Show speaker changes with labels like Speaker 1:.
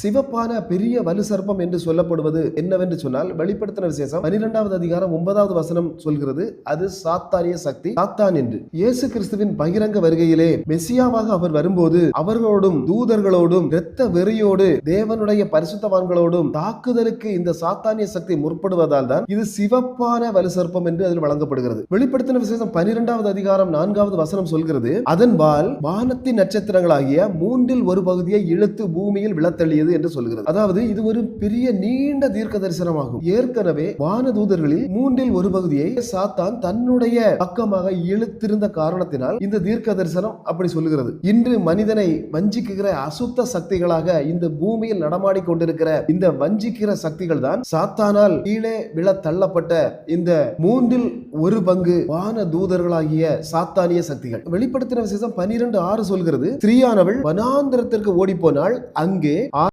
Speaker 1: சிவப்பான பெரிய வலு சர்ப்பம் என்று சொல்லப்படுவது என்னவென்று சொன்னால் வெளிப்படுத்தின விசேஷம் பனிரெண்டாவது அதிகாரம் ஒன்பதாவது வசனம் சொல்கிறது அது சாத்தானிய சக்தி சாத்தான் என்று. இயேசு கிறிஸ்துவின் பகிரங்க வருகையிலே மெசியாவாக அவர் வரும்போது அவர்களோடும் தூதர்களோடும் இரத்த வெறியோடு தேவனுடைய பரிசுத்தவான்களோடும் தாக்குதலுக்கு இந்த சாத்தானிய சக்தி முற்படுவதால் தான் இது சிவப்பான வலு சர்ப்பம் என்று அதில் வழங்கப்படுகிறது. வெளிப்படுத்தின விசேஷம் பனிரெண்டாவது அதிகாரம் நான்காவது வசனம் சொல்கிறது அதன்பால் வானத்தின் நட்சத்திரங்களாகிய மூன்றில் ஒரு பகுதியை இழுத்து பூமியில் விழத்தள்ளியது என்று சொல்கிறது. அதாவது இது ஒரு பெரிய நீண்ட தீர்க்க தரிசனமாகும் ஏற்கனவே வானதூதர்களில் மூன்றில் ஒரு பகுதியை சாத்தான் தன்னுடைய பக்கமாக இழுத்திருந்த காரணத்தினால் இந்த தீர்க்க தரிசனம் அப்படி சொல்லுகிறது. இன்று மனிதனை வஞ்சிக்குகிற அசுத்த சக்திகளாக இந்த பூமியில் நடமாடி கொண்டிருக்கிற இந்த வஞ்சிக்கிற சக்திகள் தான் சாத்தானால் கீழே விழ தள்ளப்பட்ட இந்த மூன்றில் ஒரு பங்கு வான தூதர்களாகிய சாத்தானிய சக்திகள். வெளிப்படுத்தின விசேஷம் பனிரெண்டு ஆறு சொல்கிறது ஸ்திரீயானவள் வனாந்திரத்திற்கு ஓடி போனால் அங்கே